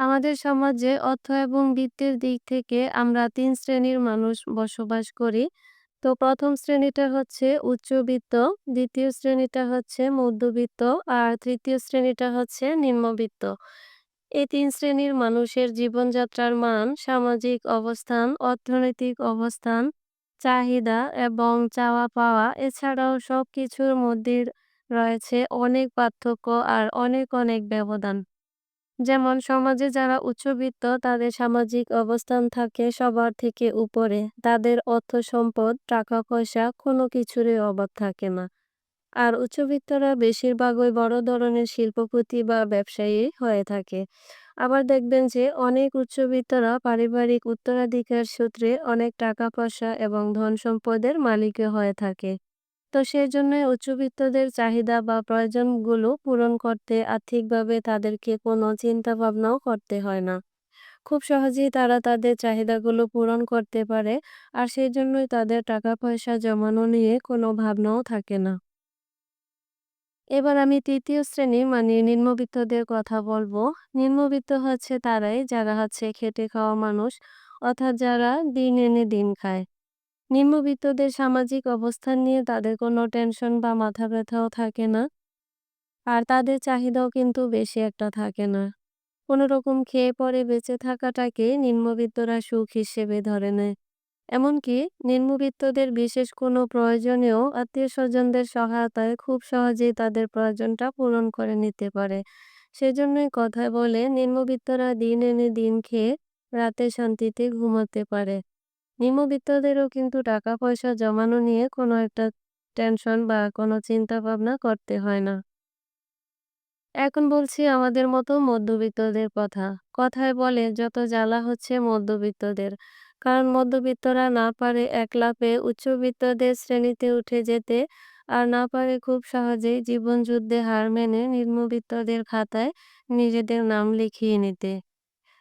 আমাদের সমাজে অর্থ এবং বৃত্তের দিক থেকে আমরা তিন শ্রেণির মানুষ বসবাস করি। তো প্রথম শ্রেণীটা হচ্ছে উচ্চবিত্ত, দ্বিতীয় শ্রেণীটা হচ্ছে মধ্যবিত্ত আর তৃতীয় শ্রেণীটা হচ্ছে নিম্নবিত্ত। এই তিন শ্রেণির মানুষের জীবনযাত্রার মান, সামাজিক অবস্থান, অর্থনৈতিক অবস্থান, চাহিদা এবং চাওয়া পাওয়া এছাড়াও সব কিছুর মধ্যে রয়েছে অনেক পার্থক্য আর অনেক অনেক ব্যবধান। যেমন সমাজে যারা উচ্চবিত্ত, তাদের সামাজিক অবস্থান থাকে সবার থেকে উপরে। তাদের অর্থ সম্পদ, টাকা পয়সা, কোনো কিছুরই অভাব থাকে না। আর উচ্চবিত্তরা বেশিরভাগই বড় ধরনের শিল্পপতি বা ব্যবসায়ী হয়ে থাকে। আবার দেখবেন যে অনেক উচ্চবিত্তরা পারিবারিক উত্তরাধিকার সূত্রে অনেক টাকা পয়সা এবং ধন সম্পদের মালিকও হয়ে থাকে। তো সেই জন্য উচ্চবিত্তদের চাহিদা বা প্রয়োজনগুলো পূরণ করতে আর্থিকভাবে তাদেরকে কোনো চিন্তা ভাবনাও করতে হয় না। খুব সহজেই তারা তাদের চাহিদাগুলো পূরণ করতে পারে আর সেই জন্যই তাদের টাকা পয়সা জমানো নিয়ে কোনো ভাবনাও থাকে না। এবার আমি তৃতীয় শ্রেণি মানে নিম্নবিত্তদের কথা বলব। নিম্নবিত্ত হচ্ছে তারাই যারা হচ্ছে খেটে খাওয়া মানুষ অর্থাৎ যারা দিন এনে দিন খায়। নিম্নবিত্তদের সামাজিক অবস্থান নিয়ে তাদের কোনো টেনশন বা মাথা ব্যথাও থাকে না। আর তাদের চাহিদাও কিন্তু বেশি একটা থাকে না। কোনো রকম খেয়ে পরে বেঁচে থাকাটাকে নিম্নবিত্তরা সুখ হিসেবে ধরে নেয়। এমনকি নিম্নবিত্তদের বিশেষ কোনো প্রয়োজনেও আত্মীয় স্বজনদের সহায়তায় খুব সহজেই তাদের প্রয়োজনটা পূরণ করে নিতে পারে। সেজন্যই কথায় বলে নিম্নবিত্তরা দিন এনে দিন খেয়ে রাতে শান্তিতে ঘুমাতে পারে। নিম্নবিত্তদেরও কিন্তু টাকা পয়সা জমানো নিয়ে কোনো একটা টেনশন বা কোনো চিন্তা ভাবনা করতে হয় না। এখন বলছি আমাদের মতো মধ্যবিত্তদের কথা। কথায় বলে যত জ্বালা হচ্ছে মধ্যবিত্তদের। কারণ মধ্যবিত্তরা না পারে এক লাফে উচ্চবিত্তদের শ্রেণীতে উঠে যেতে আর না পারে খুব সহজেই জীবনযুদ্ধে হার মেনে নিম্নবিত্তদের খাতায় নিজেদের নাম লিখিয়ে নিতে।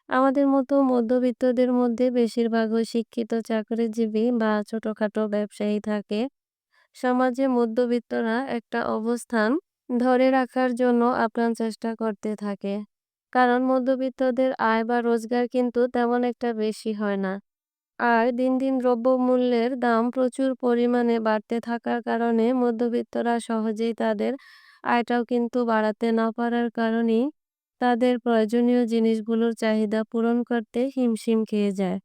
আমাদের মতো মধ্যবিত্তদের মধ্যে বেশিরভাগই শিক্ষিত চাকরিজীবী বা ছোটখাটো ব্যবসায়ী থাকে। সমাজে মধ্যবিত্তরা একটা অবস্থান ধরে রাখার জন্য আপ্রাণ চেষ্টা করতে থাকে। কারণ মধ্যবিত্তদের আয় বা রোজগার কিন্তু তেমন একটা বেশি হয় না। আর দিন দিন দ্রব্যমূল্যের দাম প্রচুর পরিমাণে বাড়তে থাকার কারণে মধ্যবিত্তরা সহজেই তাদের আয়টাও কিন্তু বাড়াতে না পারার কারণেই তাদের প্রয়োজনীয় জিনিসগুলোর চাহিদা পূরণ করতে হিমশিম খেয়ে যায়।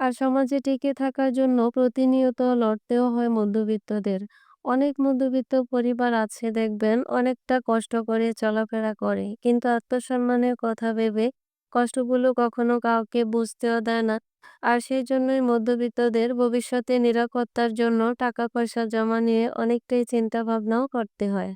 আর সমাজে টিকে থাকার জন্য প্রতিনিয়ত লড়তেও হয় মধ্যবিত্তদের। অনেক মধ্যবিত্ত পরিবার আছে, দেখবেন, অনেকটা কষ্ট করে চলাফেরা করে, কিন্তু আত্মসম্মানের কথা ভেবে কষ্টগুলো কখনো কাউকে বুঝতেও দেয় না। আর সেই জন্যই মধ্যবিত্তদের ভবিষ্যতে নিরাপত্তার জন্য টাকা পয়সা জমা নিয়ে অনেকটাই চিন্তা ভাবনাও করতে হয়।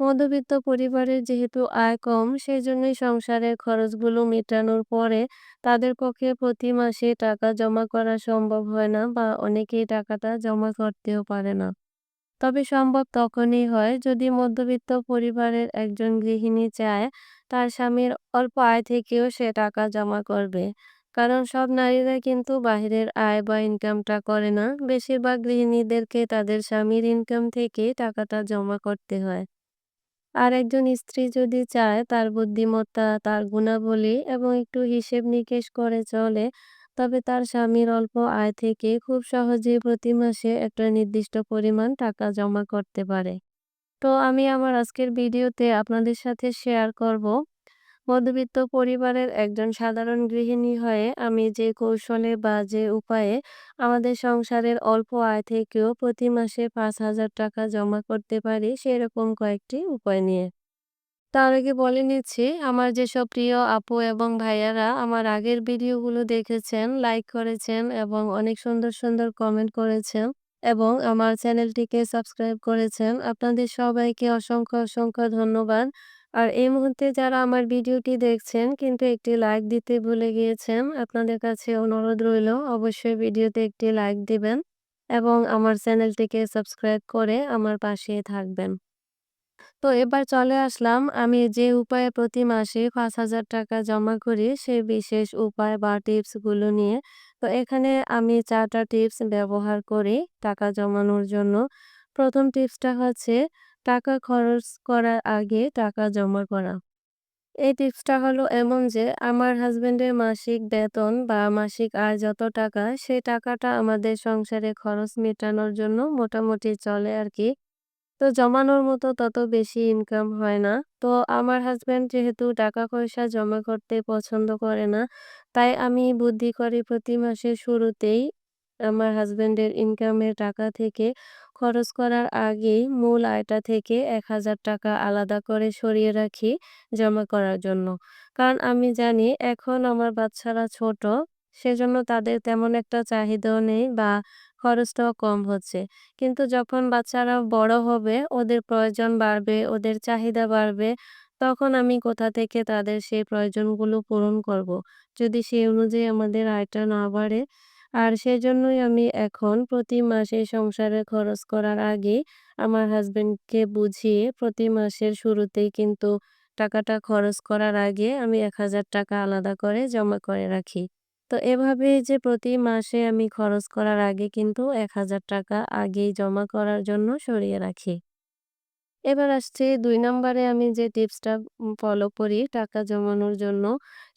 মধ্যবিত্ত পরিবারের যেহেতু আয় কম সেই জন্যই সংসারের খরচগুলো মেটানোর পরে তাদের পক্ষে প্রতি মাসে টাকা জমা করা সম্ভব হয় না বা অনেকেই টাকাটা জমা করতেও পারে না। তবে সম্ভব তখনই হয় যদি মধ্যবিত্ত পরিবারের একজন গৃহিণী চায় তার স্বামীর অল্প আয় থেকেও সে টাকা জমা করবে। কারণ সব নারীরা কিন্তু বাহিরের আয় বা ইনকামটা করে না। বেশিরভাগ গৃহিণীদেরকে তাদের স্বামীর ইনকাম থেকে টাকাটা জমা করতে হয়। আর একজন স্ত্রী যদি চায় তার বুদ্ধিমত্তা, তার গুণাবলী এবং একটু হিসেব নিকেশ করে চলে, তবে তার স্বামীর অল্প আয় থেকে খুব সহজে প্রতি মাসে একটা নির্দিষ্ট পরিমাণ টাকা জমা করতে পারে। তো আমি আমার আজকের ভিডিওতে আপনাদের সাথে শেয়ার করব মধ্যবিত্ত পরিবারের একজন সাধারণ গৃহিণী হয়ে আমি যে কৌশলে বা যে উপায়ে আমাদের সংসারের অল্প আয় থেকেও প্রতি মাসে পাঁচ হাজার টাকা জমা করতে পারি সেরকম কয়েকটি উপায় নিয়ে। তার আগে বলে নিচ্ছি, আমার যেসব প্রিয় আপু এবং ভাইয়ারা আমার আগের ভিডিওগুলো দেখেছেন লাইক করেছেন এবং অনেক সুন্দর সুন্দর কমেন্ট করেছেন এবং আমার চ্যানেলটিকে সাবস্ক্রাইব করেছেন, আপনাদের সবাইকে অসংখ্য অসংখ্য ধন্যবাদ। আর এই মুহূর্তে যারা আমার ভিডিওটি দেখছেন কিন্তু একটি লাইক দিতে ভুলে গিয়েছেন, আপনাদের কাছে অনুরোধ রইল অবশ্যই ভিডিওতে একটি লাইক দিবেন এবং আমার চ্যানেলটিকে সাবস্ক্রাইব করে আমার পাশে থাকবেন। তো এবার চলে আসলাম আমি যে উপায়ে প্রতি মাসে ৳৫,০০০ জমা করি সেই বিশেষ উপায় বা টিপসগুলো নিয়ে। তো এখানে আমি চারটা টিপস ব্যবহার করি টাকা জমানোর জন্য। প্রথম টিপসটা হচ্ছে টাকা খরচ করার আগে টাকা জমা করা। এই টিপসটা হলো এমন যে আমার হাসব্যান্ডের মাসিক বেতন বা মাসিক আয় যত টাকা সেই টাকাটা আমাদের সংসারে খরচ মেটানোর জন্য মোটামুটি চলে আর কি তো জমানোর মতো তত বেশি ইনকাম হয় না। তো আমার হাসব্যান্ড যেহেতু টাকা-পয়সা জমা করতে পছন্দ করে না, তাই আমি বুদ্ধি করি প্রতি মাসের শুরুতেই আমার হাসব্যান্ডের ইনকামের টাকা থেকে খরচ করার আগেই মূল আয়টা থেকে ৳১,০০০ আলাদা করে সরিয়ে রাখি জমা করার জন্য। কারণ আমি জানি এখন আমার বাচ্চারা ছোট, সেজন্য তাদের তেমন একটা চাহিদাও নেই বা খরচটাও কম হচ্ছে। কিন্তু যখন বাচ্চারা বড় হবে, ওদের প্রয়োজন বাড়বে, ওদের চাহিদা বাড়বে, তখন আমি কোথা থেকে তাদের সেই প্রয়োজনগুলো পূরণ করব? যদি সেই অনুযায়ী আমাদের আয়টা না বাড়ে। আর সেজন্যই আমি এখন প্রতি মাসে সংসারে খরচ করার আগে আমার হাসব্যান্ডকে বুঝিয়ে প্রতি মাসের শুরুতেই কিন্তু টাকাটা খরচ করার আগে আমি ৳১,০০০ আলাদা করে জমা করে রাখি। তো এভাবে যে প্রতি মাসে আমি খরচ করার আগে কিন্তু ৳১,০০০ আগেই জমা করার জন্য সরিয়ে রাখি। এবার আসছি ২ নম্বরে আমি যে টিপসটা ফলো করি টাকা জমানোর জন্য,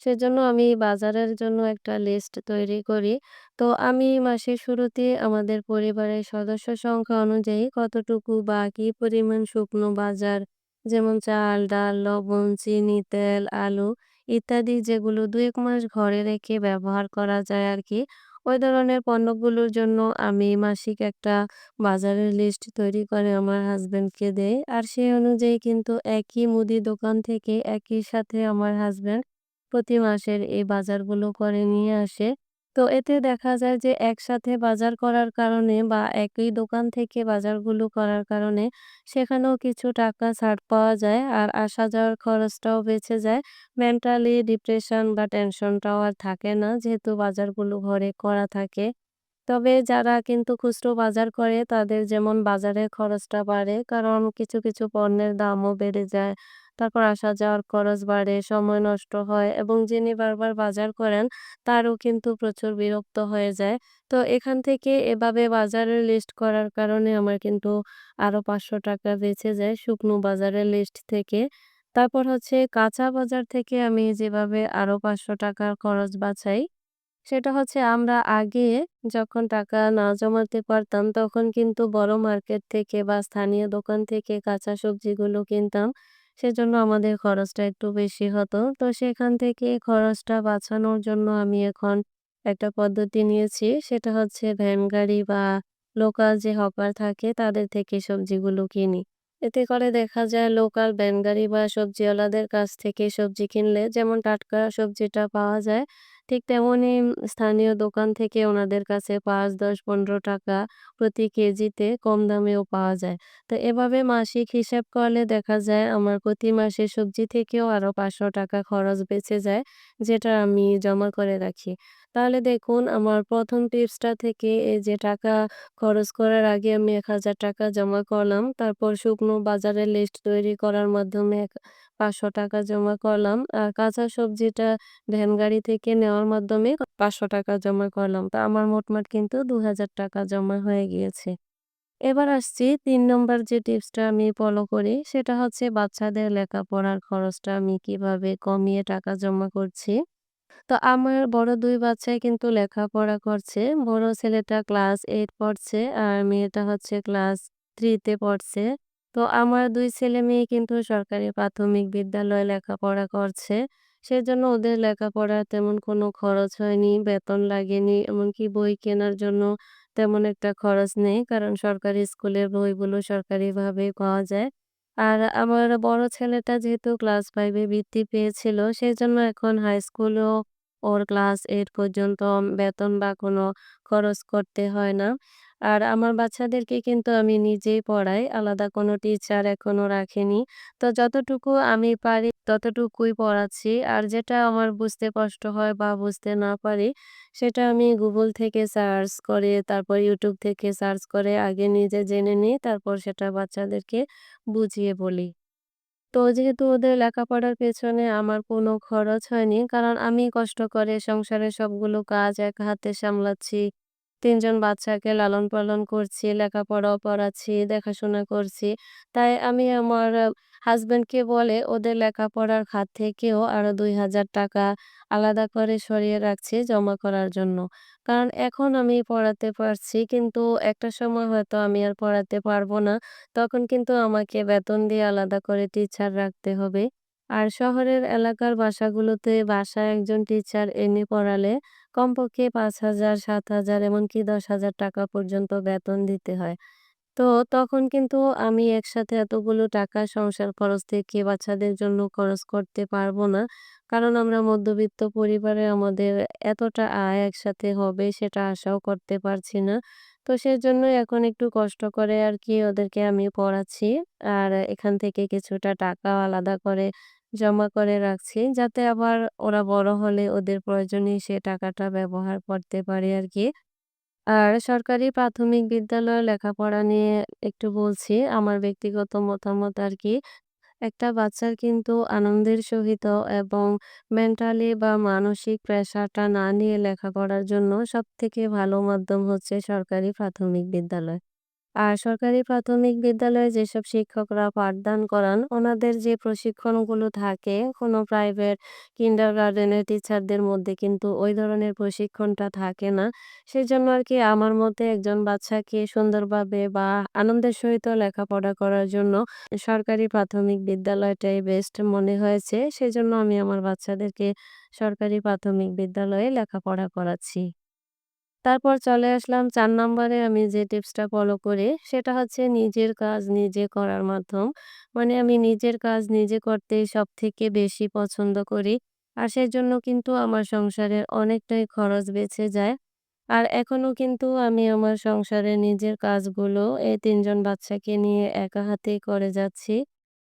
সেজন্য আমি বাজারের জন্য একটা লিস্ট তৈরি করি। তো আমি মাসের শুরুতে আমাদের পরিবারের সদস্য সংখ্যা অনুযায়ী কতটুকু বা কী পরিমাণ শুকনো বাজার যেমন চাল, ডাল, লবণ, চিনি, তেল, আলু ইত্যাদি যেগুলো ২-১ মাস ঘরে রেখে ব্যবহার করা যায় আরকি। ওই ধরনের পণ্যগুলোর জন্য আমি মাসিক একটা বাজারের লিস্ট তৈরি করে আমার হাজব্যান্ডকে দেই। আর সেই অনুযায়ী কিন্তু একই মুদি দোকান থেকে একই সাথে আমার হাজব্যান্ড প্রতি মাসের এই বাজারগুলো করে নিয়ে আসে। তো এতে দেখা যায় যে একসাথে বাজার করার কারণে বা একই দোকান থেকে বাজারগুলো করার কারণে সেখানেও কিছু টাকা ছাড় পাওয়া যায়। আর আসা যাওয়ার খরচটাও বেঁচে যায়। মেন্টালি ডিপ্রেশন বা টেনশনটাও আর থাকে না যেহেতু বাজারগুলো ঘরে করা থাকে। তবে যারা কিন্তু খুচরো বাজার করে তাদের যেমন বাজারের খরচটা বাড়ে কারণ কিছু, কিছু পণ্যের দামও বেড়ে যায়। তারপর আসা যাওয়ার খরচ বাড়ে, সময় নষ্ট হয় এবং যিনি বারবার বাজার করেন তারও কিন্তু প্রচুর বিরক্ত হয়ে যায়। তো এখান থেকে এভাবে বাজারের লিস্ট করার কারণে আমার কিন্তু আরও ৳৫০০ বেঁচে যায় শুকনো বাজারের লিস্ট থেকে। তারপর হচ্ছে কাঁচা বাজার থেকে আমি যেভাবে আরও ৳৫০০ খরচ বাঁচাই সেটা হচ্ছে আমরা আগে যখন টাকা না জমাতে পারতাম তখন কিন্তু বড় মার্কেট থেকে বা স্থানীয় দোকান থেকে কাঁচা সবজিগুলো কিনতাম। সেজন্য আমাদের খরচটা একটু বেশি হতো। তো সেখান থেকে খরচটা বাঁচানোর জন্য আমি এখন একটা পদ্ধতি নিয়েছি। সেটা হচ্ছে ভ্যান গাড়ি বা লোকাল যে হকার থাকে তাদের থেকে সবজিগুলো কিনি। এতে করে দেখা যায় লোকাল ভ্যান গাড়ি বা সবজিওয়ালাদের কাছ থেকে সবজি কিনলে যেমন টাটকা সবজিটা পাওয়া যায় ঠিক তেমনই স্থানীয় দোকান থেকে ওনাদের কাছে ৫, ১০, ৳১৫ প্রতি কেজিতে কম দামেও পাওয়া যায়। তো এভাবে মাসিক হিসাব করলে দেখা যায় আমার প্রতি মাসে সবজি থেকেও আরও ৳৫০০ খরচ বেঁচে যায়, যেটা আমি জমা করে রাখি। তাহলে দেখুন আমার প্রথম টিপসটা থেকে এই যে টাকা খরচ করার আগে আমি ৳১,০০০ জমা করলাম। তারপর শুকনো বাজারের লিস্ট তৈরি করার মাধ্যমে এক ৳৫০০ জমা করলাম। আর কাঁচা সবজিটা ভ্যান গাড়ি থেকে নেওয়ার মাধ্যমে ৳৫০০ জমা করলাম। তো আমার মোটমাট কিন্তু ৳২,০০০ জমা হয়ে গিয়েছে। এবার আসছি তিন নম্বর যে টিপসটা আমি ফলো করি সেটা হচ্ছে বাচ্চাদের লেখাপড়ার খরচটা আমি কীভাবে কমিয়ে টাকা জমা করছি। তো আমার বড় দুই বাচ্চাই কিন্তু লেখাপড়া করছে। বড় ছেলেটা ক্লাস 8 পড়ছে আর মেয়েটা হচ্ছে ক্লাস 3 তে পড়ছে। তো আমার ২ ছেলে-মেয়ে কিন্তু সরকারি প্রাথমিক বিদ্যালয়ে লেখাপড়া করছে। সেজন্য ওদের লেখাপড়ার তেমন কোনো খরচ হয়নি, বেতন লাগেনি, এমনকি বই কেনার জন্য তেমন একটা খরচ নেই। কারণ সরকারি স্কুলের বইগুলো সরকারিভাবেই পাওয়া যায়। আর আমার বড় ছেলেটা যেহেতু ক্লাস 5 এ বৃত্তি পেয়েছিল, সেজন্য এখন হাই স্কুলেও ওর ক্লাস এইট পর্যন্ত বেতন বা কোনো খরচ করতে হয় না। আর আমার বাচ্চাদেরকে কিন্তু আমি নিজেই পড়াই। আলাদা কোনো টিচার এখনও রাখিনি। তো যতটুকু আমি পারি ততটুকুই পড়াচ্ছি। আর যেটা আমার বুঝতে কষ্ট হয় বা বুঝতে না পারি, সেটা আমি Google থেকে সার্চ করে, তারপর YouTube থেকে সার্চ করে আগে নিজে জেনে নিই তারপর সেটা বাচ্চাদেরকে বুঝিয়ে বলি। তো যেহেতু ওদের লেখাপড়ার পেছনে আমার কোনো খরচ হয়নি, কারণ আমি কষ্ট করে সংসারের সবগুলো কাজ এক হাতে সামলাচ্ছি। ৩ জন বাচ্চাকে লালন-পালন করছি, লেখাপড়াও পড়াচ্ছি, দেখাশোনা করছি। তাই আমি আমার হাজব্যান্ডকে বলে ওদের লেখাপড়ার খাত থেকেও আরও দুই হাজার টাকা আলাদা করে সরিয়ে রাখছি জমা করার জন্য। কারণ এখন আমি পড়াতে পারছি কিন্তু একটা সময় হয়তো আমি আর পড়াতে পারব না। তখন কিন্তু আমাকে বেতন দিয়ে আলাদা করে টিচার রাখতে হবে। আর শহরের এলাকার বাসাগুলোতে বাসায় একজন টিচার এনে পড়ালে কমপক্ষে ৫,০০০, ৭,০০০ এমনকি ৳১০,০০০ পর্যন্ত বেতন দিতে হয়। তো তখন কিন্তু আমি একসাথে এতগুলো টাকা সংসার খরচ থেকে বাচ্চাদের জন্য খরচ করতে পারব না। কারণ আমরা মধ্যবিত্ত পরিবারে আমাদের এতটা আয় একসাথে হবে সেটা আশাও করতে পারছি না। তো সেজন্যই এখন একটু কষ্ট করে আর কি ওদেরকে আমি পড়াচ্ছি। আর এখান থেকে কিছুটা টাকাও আলাদা করে জমা করে রাখছি। যাতে আবার ওরা বড় হলে ওদের প্রয়োজনে সে টাকাটা ব্যবহার করতে পারে আর কি। আর সরকারি প্রাথমিক বিদ্যালয়ে লেখাপড়া নিয়ে একটু বলছি আমার ব্যক্তিগত মতামত আর কি। একটা বাচ্চার কিন্তু আনন্দের সহিত এবং মেন্টালি বা মানসিক প্রেশারটা না নিয়ে লেখাপড়ার জন্য সবথেকে ভালো মাধ্যম হচ্ছে সরকারি প্রাথমিক বিদ্যালয়। আর সরকারি প্রাথমিক বিদ্যালয়ে যেসব শিক্ষকরা পাঠদান করান, ওনাদের যে প্রশিক্ষণগুলো থাকে, কোনো প্রাইভেট কিন্ডারগার্টেনের টিচারদের মধ্যে কিন্তু ওই ধরনের প্রশিক্ষণটা থাকে না। সেই জন্য আর কি আমার মতে একজন বাচ্চাকে সুন্দরভাবে বা আনন্দের সহিত লেখাপড়া করার জন্য সরকারি প্রাথমিক বিদ্যালয়টাই বেস্ট মনে হয়েছে। সেজন্য আমি আমার বাচ্চাদেরকে সরকারি প্রাথমিক বিদ্যালয়ে লেখাপড়া করাচ্ছি। তারপর চলে আসলাম চার নম্বরে আমি যে টিপসটা ফলো করি, সেটা হচ্ছে নিজের কাজ নিজে করার মাধ্যম। মানে আমি নিজের কাজ নিজে করতেই সবথেকে বেশি পছন্দ করি। আর সেজন্য কিন্তু আমার সংসারের অনেকটাই খরচ বেঁচে যায়। আর এখনও কিন্তু আমি আমার সংসারের নিজের কাজগুলো এই তিনজন বাচ্চাকে নিয়ে একা হাতেই করে যাচ্ছি।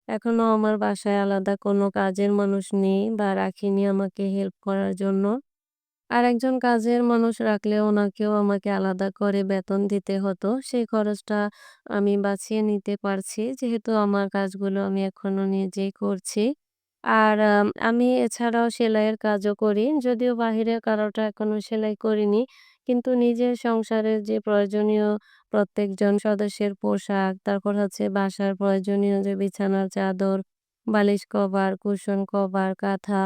এখনও আমার বাসায় আলাদা কোনো কাজের মানুষ নেই বা রাখিনি আমাকে হেল্প করার জন্য। আরেকজন কাজের মানুষ রাখলে ওনাকেও আমাকে আলাদা করে বেতন দিতে হতো। সেই খরচটা আমি বাঁচিয়ে নিতে পারছি। যেহেতু আমার কাজগুলো আমি এখনও নিজেই করছি। আর আমি এছাড়াও সেলাইয়ের কাজও করি। যদিও বাহিরের কারোটা এখনও সেলাই করিনি। কিন্তু নিজের সংসারের যে প্রয়োজনীয় প্রত্যেকজন সদস্যের পোশাক, তারপর হচ্ছে বাসার প্রয়োজনীয় যে বিছানার চাদর, বালিশ কভার, কুশন কভার, কাঁথা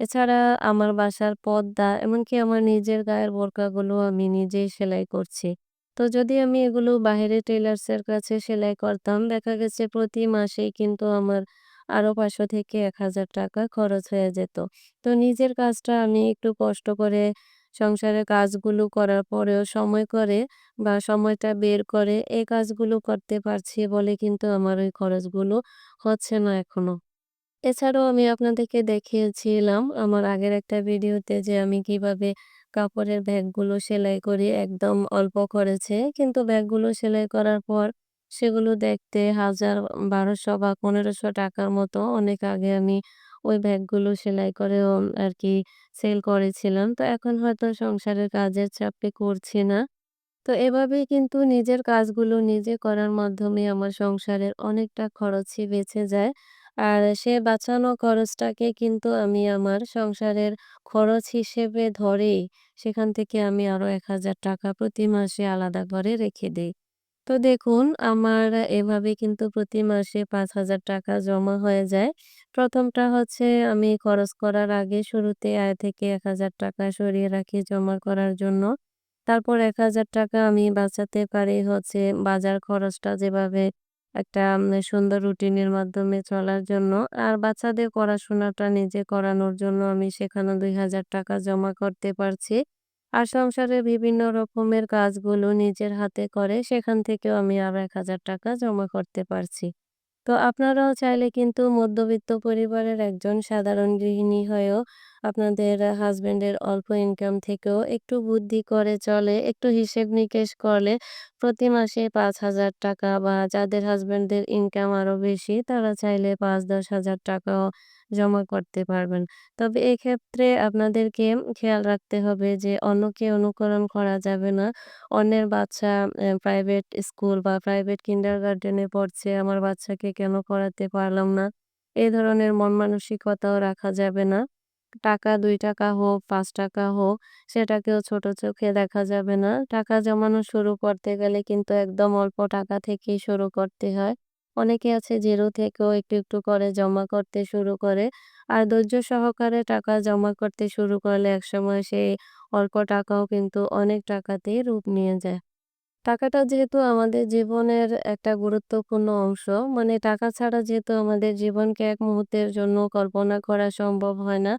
এছাড়া আমার বাসার পর্দা এমনকি আমার নিজের গায়ের বোরকাগুলো আমি নিজেই সেলাই করছি। তো যদি আমি এগুলো বাহিরে টেলার্সের কাছে সেলাই করতাম দেখা গেছে প্রতি মাসেই কিন্তু আমার আরও ৫০০ থেকে ৳১,০০০ খরচ হয়ে যেত। তো নিজের কাজটা আমি একটু কষ্ট করে সংসারের কাজগুলো করার পরেও সময় করে বা সময়টা বের করে এই কাজগুলো করতে পারছি বলে কিন্তু আমার ওই খরচগুলো হচ্ছে না এখনও। এছাড়াও আমি আপনাদেরকে দেখিয়েছিলাম আমার আগের একটা ভিডিওতে যে আমি কীভাবে কাপড়ের ব্যাগগুলো সেলাই করি একদম অল্প খরচে। কিন্তু ব্যাগগুলো সেলাই করার পর সেগুলো দেখতে হাজার, বারোশো বা ৳১৫০০ মতো অনেক আগে আমি ওই ব্যাগগুলো সেলাই করেও আরকি সেল করেছিলাম। তো এখন হয়তো সংসারের কাজের চাপে করছি না। তো এভাবেই কিন্তু নিজের কাজগুলো নিজে করার মাধ্যমে আমার সংসারের অনেকটা খরচই বেঁচে যায়। আর সে বাঁচানো খরচটাকে কিন্তু আমি আমার সংসারের খরচ হিসেবে ধরেই সেখান থেকে আমি আরও আরও ৳১,০০০ প্রতি মাসে আলাদা করে রেখে দেই। তো দেখুন আমার এভাবে কিন্তু প্রতি মাসে ৳৫,০০০ জমা হয়ে যায়। ১ম টা হচ্ছে আমি খরচ করার আগে শুরুতে আয় থেকে ৳১,০০০ সরিয়ে রাখি জমা করার জন্য। তারপর ৳১,০০০ আমি বাঁচাতে পারি হচ্ছে বাজার খরচটা যেভাবে একটা সুন্দর রুটিনের মাধ্যমে চলার জন্য। আর বাচ্চাদের পড়াশোনাটা নিজে করানোর জন্য আমি সেখানে ৳২,০০০ জমা করতে পারছি। আর সংসারে বিভিন্ন রকমের কাজগুলো নিজের হাতে করে সেখান থেকেও আমি আর এক হাজার টাকা জমা করতে পারছি। তো আপনারাও চাইলে কিন্তু মধ্যবিত্ত পরিবারের একজন সাধারণ গৃহিণী হয়েও আপনাদের হাসব্যান্ডের অল্প ইনকাম থেকেও একটু বুদ্ধি করে চলে, একটু হিসেব নিকেশ করলে প্রতি মাসে ৫,০০০ টাকা বা যাদের হাসব্যান্ডের ইনকাম আরও বেশি তারা চাইলে ৫-১০ হাজার টাকাও জমা করতে পারবেন। তবে এক্ষেত্রে আপনাদেরকে খেয়াল রাখতে হবে যে অন্যকে অনুকরণ করা যাবে না। অন্যের বাচ্চা প্রাইভেট স্কুল বা প্রাইভেট কিন্ডার গার্ডেনে পড়ছে, আমার বাচ্চাকে কেন পড়াতে পারলাম না? এ ধরনের মন মানসিকতাও রাখা যাবে না। টাকা দুই টাকা হোক, পাঁচ টাকা হোক সেটাকেও ছোট চোখে দেখা যাবে না। টাকা জমানো শুরু করতে গেলে কিন্তু একদম অল্প টাকা থেকেই শুরু করতে হয়। অনেকে আছে জিরো থেকেও একটু, একটু করে জমা করতে শুরু করে। আর ধৈর্য সহকারে টাকা জমা করতে শুরু করলে একসময় সেই অল্প টাকাও কিন্তু অনেক টাকাতেই রূপ নিয়ে যায়। টাকাটা যেহেতু আমাদের জীবনের একটা গুরুত্বপূর্ণ অংশ, মানে টাকা ছাড়া যেহেতু আমাদের জীবনকে এক মুহূর্তের জন্য কল্পনা করা সম্ভব হয় না,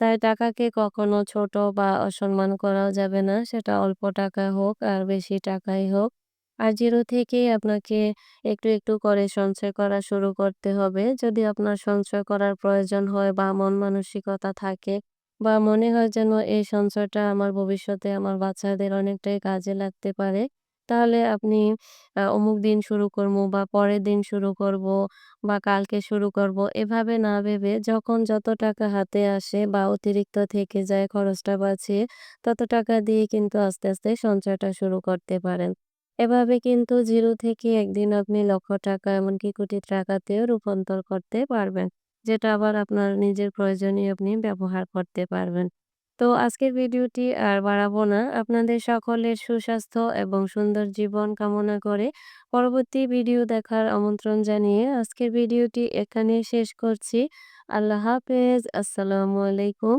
তাই টাকাকে কখনো ছোট বা অসম্মান করাও যাবে না। সেটা অল্প টাকা হোক আর বেশি টাকাই হোক। আর জিরো থেকেই আপনাকে একটু, একটু করে সঞ্চয় করা শুরু করতে হবে। যদি আপনার সঞ্চয় করার প্রয়োজন হয় বা মন মানসিকতা থাকে বা মনে হয় যেন এই সঞ্চয়টা আমার ভবিষ্যতে আমার বাচ্চাদের অনেকটাই কাজে লাগতে পারে, তাহলে আপনি অমুক দিন শুরু করব বা পরের দিন শুরু করব বা কালকে শুরু করব এভাবে না ভেবে যখন যত টাকা হাতে আসে বা অতিরিক্ত থেকে যায় খরচটা বাঁচিয়ে তত টাকা দিয়ে কিন্তু আস্তে, আস্তে সঞ্চয়টা শুরু করতে পারেন। এভাবে কিন্তু জিরো থেকে একদিন আপনি লক্ষ টাকা এমনকি কোটি টাকাতেও রূপান্তর করতে পারবেন। যেটা আবার আপনার নিজের প্রয়োজনে আপনি ব্যবহার করতে পারবেন। তো আজকের ভিডিওটি আর বাড়াবো না। আপনাদের সকলের সুস্বাস্থ্য এবং সুন্দর জীবন কামনা করে পরবর্তী ভিডিও দেখার আমন্ত্রণ জানিয়ে আজকের ভিডিওটি এখানে শেষ করছি। আল্লাহ হাফেজ। আসসালামু আলাইকুম।